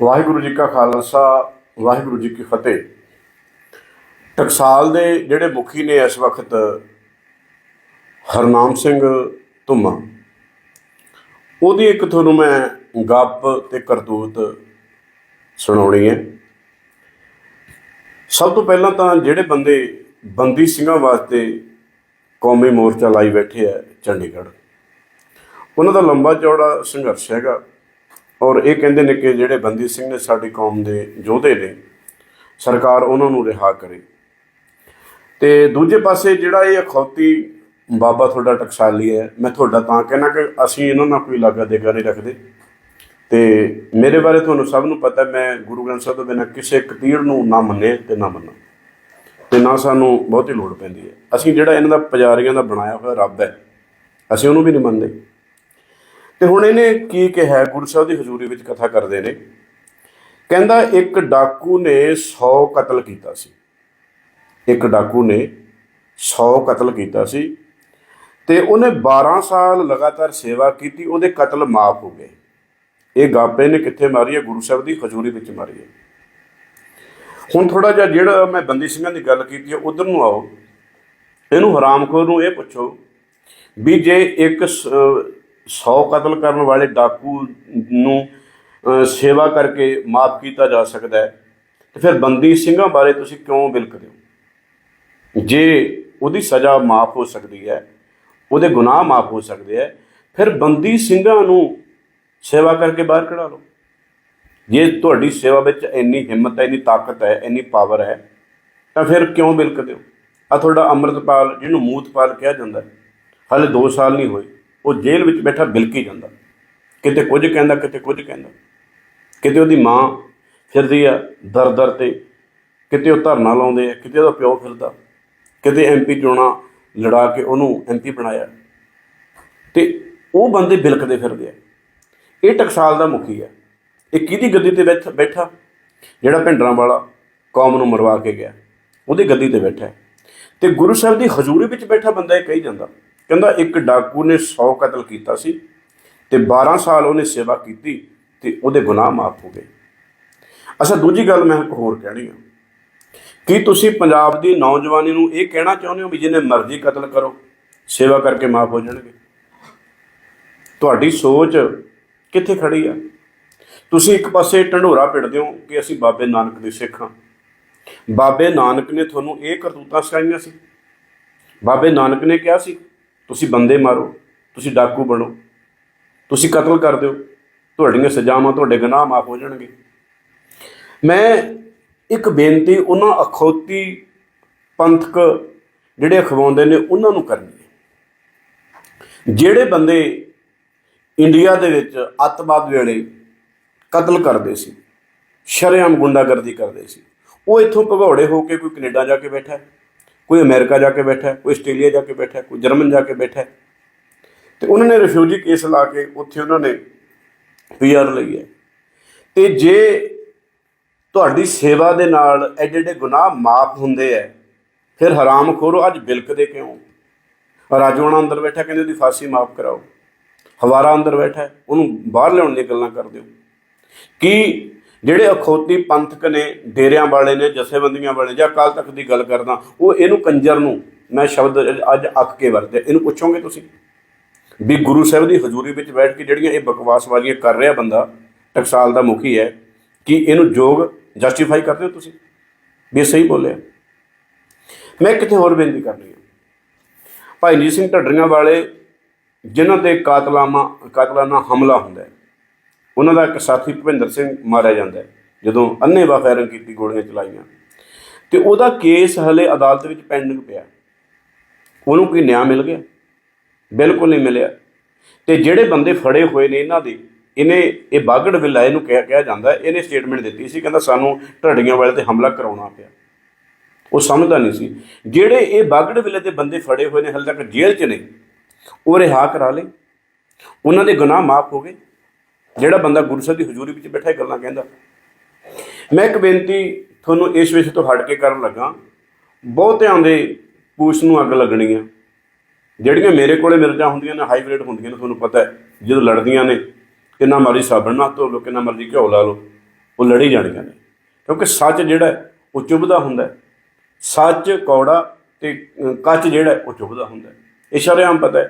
ਵਾਹਿਗੁਰੂ ਜੀ ਕਾ ਖਾਲਸਾ, ਵਾਹਿਗੁਰੂ ਜੀ ਕੀ ਫਤਿਹ। ਟਕਸਾਲ ਦੇ ਜਿਹੜੇ ਮੁਖੀ ਨੇ ਇਸ ਵਕਤ, ਹਰਨਾਮ ਸਿੰਘ ਧੁੰਮਾ। ਉਹਦੀ ਇੱਕ ਤੁਹਾਨੂੰ ਮੈਂ ਗੱਪ ਤੇ ਕਰਤੂਤ ਸੁਣਾਉਣੀ ਹੈ। ਸਭ ਤੋਂ ਪਹਿਲਾਂ ਤਾਂ ਜਿਹੜੇ ਬੰਦੇ ਬੰਦੀ ਸਿੰਘਾਂ ਵਾਸਤੇ ਕੌਮੀ ਮੋਰਚਾ ਲਾਈ ਬੈਠੇ ਆ ਚੰਡੀਗੜ੍ਹ, ਉਹਨਾਂ ਦਾ ਲੰਬਾ ਚੌੜਾ ਸੰਘਰਸ਼ ਹੈਗਾ। ਔਰ ਇਹ ਕਹਿੰਦੇ ਨੇ ਕਿ ਜਿਹੜੇ ਬੰਦੀ ਸਿੰਘ ਨੇ ਸਾਡੀ ਕੌਮ ਦੇ ਯੋਧੇ ਨੇ, ਸਰਕਾਰ ਉਹਨਾਂ ਨੂੰ ਰਿਹਾ ਕਰੇ। ਤੇ ਦੂਜੇ ਪਾਸੇ ਜਿਹੜਾ ਇਹ ਅਖੌਤੀ ਬਾਬਾ ਤੁਹਾਡਾ ਟਕਸਾਲੀ ਹੈ, ਮੈਂ ਤੁਹਾਡਾ ਤਾਂ ਕਹਿਣਾ ਕਿ ਅਸੀਂ ਇਹਨਾਂ ਨਾਲ ਕੋਈ ਲਾਗਾ ਦੇਗਾ ਨਹੀਂ ਰੱਖਦੇ। ਤੇ ਮੇਰੇ ਬਾਰੇ ਤੁਹਾਨੂੰ ਸਭ ਨੂੰ ਪਤਾ, ਮੈਂ ਗੁਰੂ ਗ੍ਰੰਥ ਸਾਹਿਬ ਤੋਂ ਬਿਨਾਂ ਕਿਸੇ ਇੱਕ ਨੂੰ ਨਾ ਮੰਨੇ ਤੇ ਨਾ ਮੰਨਾਂ। ਤੇ ਨਾ ਸਾਨੂੰ ਬਹੁਤੀ ਲੋੜ ਪੈਂਦੀ ਹੈ। ਅਸੀਂ ਜਿਹੜਾ ਇਹਨਾਂ ਦਾ ਪੁਜਾਰੀਆਂ ਦਾ ਬਣਾਇਆ ਹੋਇਆ ਰੱਬ ਹੈ, ਅਸੀਂ ਉਹਨੂੰ ਵੀ ਨਹੀਂ ਮੰਨਦੇ। ਤੇ ਹੁਣ ਇਹਨੇ ਕੀ ਕਿਹਾ? ਗੁਰੂ ਸਾਹਿਬ ਦੀ ਹਜ਼ੂਰੀ ਵਿੱਚ ਕਥਾ ਕਰਦੇ ਨੇ। ਕਹਿੰਦਾ, ਇੱਕ ਡਾਕੂ ਨੇ 100 ਕਤਲ ਕੀਤਾ ਸੀ। ਇੱਕ ਡਾਕੂ ਨੇ 100 ਕਤਲ ਕੀਤਾ ਸੀ ਤੇ ਉਹਨੇ 12 ਸਾਲ ਲਗਾਤਾਰ ਸੇਵਾ ਕੀਤੀ, ਉਹਦੇ ਕਤਲ ਮਾਫ ਹੋ ਗਏ। ਇਹ ਗਾਪੇ ਨੇ ਕਿੱਥੇ ਮਾਰੀ ਹੈ? ਗੁਰੂ ਸਾਹਿਬ ਦੀ ਹਜ਼ੂਰੀ ਵਿੱਚ ਮਾਰੀ ਹੈ। ਹੁਣ ਥੋੜਾ ਜਿਹਾ ਜਿਹੜਾ ਮੈਂ ਬੰਦੀ ਸਿੰਘਾਂ ਦੀ ਗੱਲ ਕੀਤੀ ਹੈ, ਉਧਰ ਨੂੰ ਆਓ। ਇਹਨੂੰ ਹਰਾਮਖੋਰ ਨੂੰ ਇਹ ਪੁੱਛੋ ਵੀ ਜੇ ਇੱਕ 100 ਕਤਲ ਕਰਨ ਵਾਲੇ ਡਾਕੂ ਨੂੰ ਸੇਵਾ ਕਰਕੇ ਮਾਫ ਕੀਤਾ ਜਾ ਸਕਦਾ ਹੈ। ਤੇ ਫਿਰ ਬੰਦੀ ਸਿੰਘਾਂ ਬਾਰੇ ਤੁਸੀਂ ਕਿਉਂ ਬਿਲਕਦੇ ਹੋ? ਜੇ ਉਹਦੀ ਸਜ਼ਾ ਮਾਫ ਹੋ ਸਕਦੀ ਹੈ ਉਹਦੇ ਗੁਨਾਹ ਮਾਫ ਹੋ ਸਕਦੇ ਹੈ ਫਿਰ ਬੰਦੀ ਸਿੰਘਾਂ ਨੂੰ ਸੇਵਾ ਕਰਕੇ ਬਾਹਰ ਕਢਾ ਲਓ। ਜੇ ਤੁਹਾਡੀ ਸੇਵਾ ਵਿੱਚ ਇੰਨੀ ਹਿੰਮਤ ਹੈ ਇੰਨੀ ਤਾਕਤ ਹੈ ਇੰਨੀ ਪਾਵਰ ਹੈ ਤਾਂ ਫਿਰ ਕਿਉਂ ਬਿਲਕਦੇ ਹੋ? ਆ ਤੁਹਾਡਾ ਅੰਮ੍ਰਿਤਪਾਲ ਜਿਹਨੂੰ ਮੂਤਪਾਲ ਕਿਹਾ ਜਾਂਦਾ ਹੈ, ਹਾਲੇ 2 ਸਾਲ ਨਹੀਂ ਹੋਏ। ਉਹ ਜੇਲ੍ਹ ਵਿੱਚ ਬੈਠਾ ਬਿਲਕੀ ਜਾਂਦਾ। ਕਿਤੇ ਕੁਝ ਕਹਿੰਦਾ, ਕਿਤੇ ਕੁਝ ਕਹਿੰਦਾ। ਕਿਤੇ ਉਹਦੀ ਮਾਂ ਫਿਰਦੀ ਆ ਦਰ ਦਰ ਤੇ, ਕਿਤੇ ਉਹ ਧਰਨਾ ਲਾਉਂਦੇ ਆ, ਕਿਤੇ ਉਹਦਾ ਪਿਓ ਫਿਰਦਾ। ਕਿਤੇ ਐਮਪੀ ਚੋਣਾਂ ਲੜਾ ਕੇ ਉਹਨੂੰ ਐਮਪੀ ਬਣਾਇਆ। ਤੇ ਉਹ ਬੰਦੇ ਬਿਲਕਦੇ ਫਿਰਦੇ ਆ। ਇਹ ਟਕਸਾਲ ਦਾ ਮੁਖੀ ਆ। ਇਹ ਕਿਹਦੀ ਗੱਦੀ ਤੇ ਬੈਠਾ ਬੈਠਾ? ਜਿਹੜਾ ਭਿੰਡਰਾਂ ਵਾਲਾ ਕੌਮ ਨੂੰ ਮਰਵਾ ਕੇ ਗਿਆ। ਉਹਦੀ ਗੱਦੀ ਤੇ ਬੈਠਾ। ਹੈ। ਤੇ ਗੁਰੂ ਸਾਹਿਬ ਦੀ ਹਜ਼ੂਰੀ ਵਿੱਚ ਬੈਠਾ ਬੰਦਾ ਇਹ ਕਹੀ ਜਾਂਦਾ। ਕਹਿੰਦਾ ਇੱਕ ਡਾਕੂ ਨੇ 100 ਕਤਲ ਕੀਤਾ ਸੀ ਤੇ 12 ਸਾਲ ਉਹਨੇ ਸੇਵਾ ਕੀਤੀ ਤੇ ਉਹਦੇ ਗੁਨਾਹ ਮਾਫ ਹੋ ਗਏ। ਅੱਛਾ, ਦੂਜੀ ਗੱਲ ਮੈਂ ਇੱਕ ਹੋਰ ਕਹਿਣੀ ਆ। ਕੀ ਤੁਸੀਂ ਪੰਜਾਬ ਦੀ ਨੌਜਵਾਨੀ ਨੂੰ ਇਹ ਕਹਿਣਾ ਚਾਹੁੰਦੇ ਹੋ ਵੀ ਜਿਹਨੇ ਮਰਜ਼ੀ ਕਤਲ ਕਰੋ, ਸੇਵਾ ਕਰਕੇ ਮਾਫ ਹੋ ਜਾਣਗੇ? ਤੁਹਾਡੀ ਸੋਚ ਕਿੱਥੇ ਖੜੀ ਆ? ਤੁਸੀਂ ਇੱਕ ਪਾਸੇ ਢੰਡੋਰਾ ਪਿੜਦੇ ਹੋ ਕਿ ਅਸੀਂ ਬਾਬੇ ਨਾਨਕ ਦੇ ਸਿੱਖ ਹਾਂ। ਬਾਬੇ ਨਾਨਕ ਨੇ ਤੁਹਾਨੂੰ ਇਹ ਕਰਤੂਤਾਂ ਸਿਖਾਈਆਂ ਸੀ। ਬਾਬੇ ਨਾਨਕ ਨੇ ਕਿਹਾ ਸੀ ਤੁਸੀਂ ਬੰਦੇ ਮਾਰੋ, ਤੁਸੀਂ ਡਾਕੂ ਬਣੋ, ਤੁਸੀਂ ਕਤਲ ਕਰ ਦਿਓ, ਤੁਹਾਡੀਆਂ ਸਜ਼ਾਵਾਂ ਤੁਹਾਡੇ ਗੁਨਾਹ ਮਾਫ ਹੋ ਜਾਣਗੇ। ਮੈਂ ਇੱਕ ਬੇਨਤੀ ਉਹਨਾਂ ਅਖੌਤੀ ਪੰਥਕ ਜਿਹੜੇ ਅਖਵਾਉਂਦੇ ਨੇ, ਉਹਨਾਂ ਨੂੰ ਕਰਨੀ ਹੈ। ਜਿਹੜੇ ਬੰਦੇ ਇੰਡੀਆ ਦੇ ਵਿੱਚ ਅੱਤਵਾਦ ਵੇਲੇ ਕਤਲ ਕਰਦੇ ਸੀ, ਸ਼ਰੇਆਮ ਗੁੰਡਾਗਰਦੀ ਕਰਦੇ ਸੀ, ਉਹ ਇੱਥੋਂ ਭਗੌੜੇ ਹੋ ਕੇ ਕੋਈ ਕੈਨੇਡਾ ਜਾ ਕੇ ਬੈਠਾ ਹੈ। ਕੋਈ ਅਮਰੀਕਾ ਜਾ ਕੇ ਬੈਠਾ, ਕੋਈ ਆਸਟ੍ਰੇਲੀਆ ਜਾ ਕੇ ਬੈਠਾ, ਕੋਈ ਜਰਮਨ ਜਾ ਕੇ ਬੈਠਾ। ਹੈ ਤੇ ਉਹਨਾਂ ਨੇ ਰਿਫਿਊਜੀ ਕੇਸ ਲਾ ਕੇ ਉੱਥੇ ਉਹਨਾਂ ਨੇ ਪੀਆਰ ਲਈ ਹੈ। ਤੇ ਜੇ ਤੁਹਾਡੀ ਸੇਵਾ ਦੇ ਨਾਲ ਐਡੇ ਐਡੇ ਗੁਨਾਹ ਮਾਫ ਹੁੰਦੇ ਐ ਫਿਰ ਹਰਾਮ ਖੋਰੋ ਅੱਜ ਬਿਲਕਦੇ ਕਿਉਂ? ਰਾਜਵਾਨਾ ਅੰਦਰ ਬੈਠਾ, ਕਹਿੰਦੇ ਉਹਦੀ ਫਾਂਸੀ ਮਾਫ ਕਰਾਓ। ਹਵਾਰਾ ਅੰਦਰ ਬੈਠਾ, ਉਹਨੂੰ ਬਾਹਰ ਲਿਆਉਣ ਦੀਆਂ ਗੱਲਾਂ ਕਰਦੇ ਹੋ। ਕੀ ਜਿਹੜੇ ਅਖੌਤੀ ਪੰਥਕ ਨੇ, ਡੇਰਿਆਂ ਵਾਲੇ ਨੇ, ਜਥੇਬੰਦੀਆਂ ਵਾਲੇ ਜਾਂ ਕੱਲ ਤੱਕ ਦੀ ਗੱਲ ਕਰਦਾ, ਉਹ ਇਹਨੂੰ ਕੰਜਰ ਨੂੰ ਮੈਂ ਸ਼ਬਦ ਅੱਜ ਅੱਕ ਕੇ ਵਰਤਿਆ। ਇਹਨੂੰ ਪੁੱਛੋਗੇ ਤੁਸੀਂ? ਵੀ ਗੁਰੂ ਸਾਹਿਬ ਦੀ ਹਜ਼ੂਰੀ ਵਿੱਚ ਬੈਠ ਕੇ ਜਿਹੜੀਆਂ ਇਹ ਬਕਵਾਸਬਾਜ਼ੀਆਂ ਕਰ ਰਿਹਾ ਬੰਦਾ, ਟਕਸਾਲ ਦਾ ਮੁਖੀ ਹੈ, ਕਿ ਇਹਨੂੰ ਯੋਗ ਜਸਟੀਫਾਈ ਕਰਦੇ ਹੋ ਤੁਸੀਂ? ਵੀ ਸਹੀ ਬੋਲਿਆ। ਮੈਂ ਕਿਤੇ ਹੋਰ ਬੇਨਤੀ ਕਰਨੀ ਹੈ। ਭਾਈ ਜੀ ਸਿੰਘ ਢੱਡਰੀਆਂ ਵਾਲੇ, ਜਿਨ੍ਹਾਂ ਤੇ ਕਾਤਲਾਮਾ, ਕਾਤਲਾਨਾ ਹਮਲਾ ਹੁੰਦਾ ਹੈ ਉਹਨਾਂ ਦਾ ਇੱਕ ਸਾਥੀ ਭੁਪਿੰਦਰ ਸਿੰਘ ਮਾਰਿਆ ਜਾਂਦਾ ਹੈ, ਜਦੋਂ ਅੰਨ੍ਹੇਵਾਹ ਫਾਇਰਿੰਗ ਕੀਤੀ, ਗੋਲੀਆਂ ਚਲਾਈਆਂ। ਤੇ ਉਹਦਾ ਕੇਸ ਹਲੇ ਅਦਾਲਤ ਵਿੱਚ ਪੈਂਡਿੰਗ ਪਿਆ ਉਹਨੂੰ ਕੋਈ ਨਿਆਂ ਮਿਲ ਗਿਆ? ਬਿਲਕੁਲ ਨਹੀਂ ਮਿਲਿਆ। ਤੇ ਜਿਹੜੇ ਬੰਦੇ ਫੜੇ ਹੋਏ ਨੇ ਇਹਨਾਂ ਦੇ, ਇਹਨੇ, ਇਹ ਬਾਗੜ ਵਿਲਾ ਇਹਨੂੰ ਕਿਹਾ ਕਿਹਾ ਜਾਂਦਾ ਇਹਨੇ ਸਟੇਟਮੈਂਟ ਦਿੱਤੀ ਸੀ, ਕਹਿੰਦਾ ਸਾਨੂੰ ਢੱਡੀਆਂ ਵਾਲੇ ਤੇ ਹਮਲਾ ਕਰਾਉਣਾ ਪਿਆ। ਉਹ ਸਮਝਦਾ ਨਹੀਂ ਸੀ। ਜਿਹੜੇ ਇਹ ਬਾਗੜ ਵਿਲੇ ਦੇ ਬੰਦੇ ਫੜੇ ਹੋਏ ਨੇ, ਹਲੇ ਤੱਕ ਜੇਲ੍ਹ 'ਚ ਨੇ, ਉਹ ਰਿਹਾ ਕਰਾ ਲਏ। ਉਹਨਾਂ ਦੇ ਗੁਨਾਹ ਮਾਫ ਹੋ ਗਏ। ਜਿਹੜਾ ਬੰਦਾ ਗੁਰੂ ਸਾਹਿਬ ਦੀ ਹਜ਼ੂਰੀ ਵਿੱਚ ਬੈਠਾ ਇਹ ਗੱਲਾਂ ਕਹਿੰਦਾ। ਮੈਂ ਇੱਕ ਬੇਨਤੀ ਤੁਹਾਨੂੰ ਇਸ ਵਿਸ਼ੇ ਤੋਂ ਹਟ ਕੇ ਕਰਨ ਲੱਗਾ। ਬਹੁਤਿਆਂ ਦੇ ਪੂਛ ਨੂੰ ਅੱਗ ਲੱਗਣੀ ਆ ਜਿਹੜੀਆਂ ਮੇਰੇ ਕੋਲੇ ਮਿਰਜਾਂ ਹੁੰਦੀਆਂ ਨੇ ਹਾਈਬ੍ਰਿਡ ਹੁੰਦੀਆਂ ਨੇ, ਤੁਹਾਨੂੰ ਪਤਾ ਹੈ। ਜਦੋਂ ਲੜਦੀਆਂ ਨੇ, ਕਿੰਨਾ ਮਰਜ਼ੀ ਸਾਬਣ ਨਾਲ ਧੋ ਲਓ, ਕਿੰਨਾ ਮਰਜ਼ੀ ਘਿਓ ਲਾ ਲਓ, ਉਹ ਲੜੀ ਜਾਣੀਆਂ ਨੇ। ਕਿਉਂਕਿ ਸੱਚ ਜਿਹੜਾ ਉਹ ਚੁਭਦਾ ਹੁੰਦਾ ਸੱਚ, ਕੌੜਾ ਤੇ ਕੱਚ ਜਿਹੜਾ ਉਹ ਚੁਭਦਾ ਹੁੰਦਾ ਹੈ। ਇਹ ਸ਼ਰੇਆਮ ਪਤਾ ਹੈ।